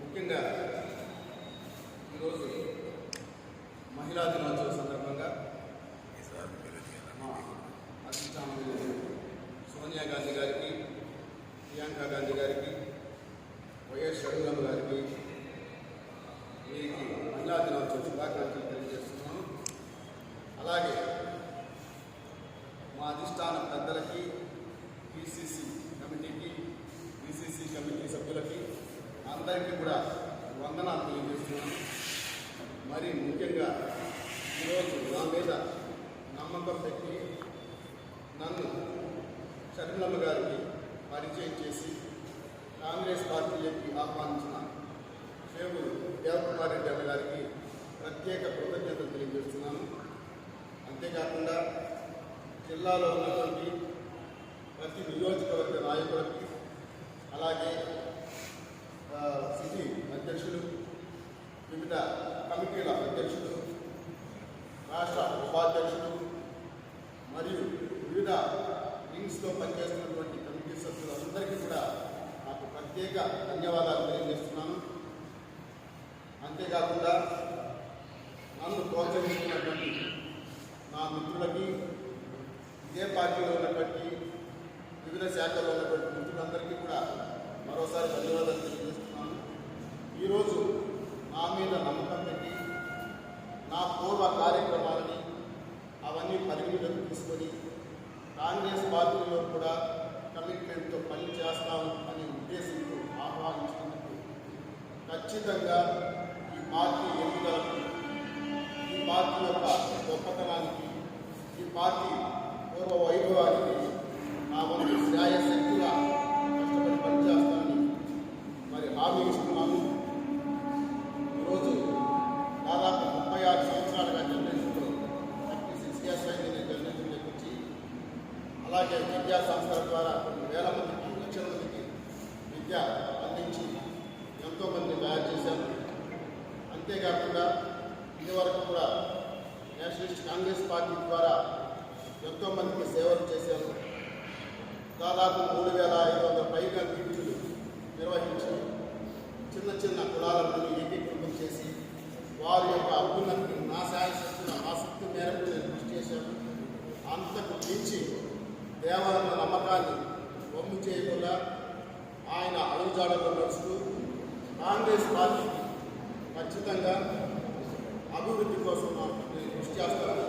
ముఖ్యంగా ఈరోజు మహిళా దినోత్సవం అందరికీ కూడా వందనాలు తెలియజేస్తున్నాను మరి ముఖ్యంగా ఈరోజు నా మీద నమ్మకం పెట్టి నన్ను షర్మిలమ్మ గారికి పరిచయం చేసి కాంగ్రెస్ పార్టీలోకి ఆహ్వానించిన సేవు దేవకుమార్ రెడ్డి అన్న గారికి ప్రత్యేక కృతజ్ఞతలు తెలియజేస్తున్నాను. అంతేకాకుండా జిల్లాలో ఉన్నటువంటి ప్రతి నియోజకవర్గ నాయకులకి అలాగే సిటీ అధ్యక్షులు వివిధ కమిటీల అధ్యక్షులు రాష్ట్ర ఉపాధ్యక్షులు మరియు వివిధ వింగ్స్లో పనిచేస్తున్నటువంటి కమిటీ సభ్యులందరికీ కూడా నాకు ప్రత్యేక ధన్యవాదాలు తెలియజేస్తున్నాను. అంతేకాకుండా నన్ను ప్రోత్సహిస్తున్నటువంటి నా మిత్రులకి ఇదే పార్టీలో ఉన్నటువంటి వివిధ శాఖల్లో ఉన్నటువంటి మిత్రులందరికీ కూడా మరోసారి ధన్యవాదాలు తెలియజేస్తున్నాను ఈరోజు నా మీద నమ్మకం పెట్టి నా పూర్వ కార్యక్రమాలని అవన్నీ పరిగణలోకి తీసుకొని కాంగ్రెస్ పార్టీలో కూడా కమిట్మెంట్తో పని చేస్తాను అనే ఉద్దేశంతో ఆహ్వానించినందుకు ఖచ్చితంగా ఈ పార్టీ ఎన్నికలకు ఈ పార్టీ యొక్క గొప్పతనానికి ఈ పార్టీ పూర్వ వైభవానికి నా వంతు శ్రేయశక్తిగా అలాగే విద్యా సంస్థల ద్వారా కొన్ని వేల మందికి లక్షల మందికి విద్య అందించి ఎంతోమంది తయారు చేశాను అంతేకాకుండా ఇదివరకు కూడా నేషనలిస్ట్ కాంగ్రెస్ పార్టీ ద్వారా ఎంతోమందికి సేవలు చేశాను దాదాపు మూడు వేల ఐదు వందల పైగా దేవాలయ నమ్మకాన్ని వమ్ము చేయకుండా ఆయన అడుగుజాడలో నడుస్తూ కాంగ్రెస్ పార్టీకి ఖచ్చితంగా అభివృద్ధి కోసం నేను కృషి చేస్తాను.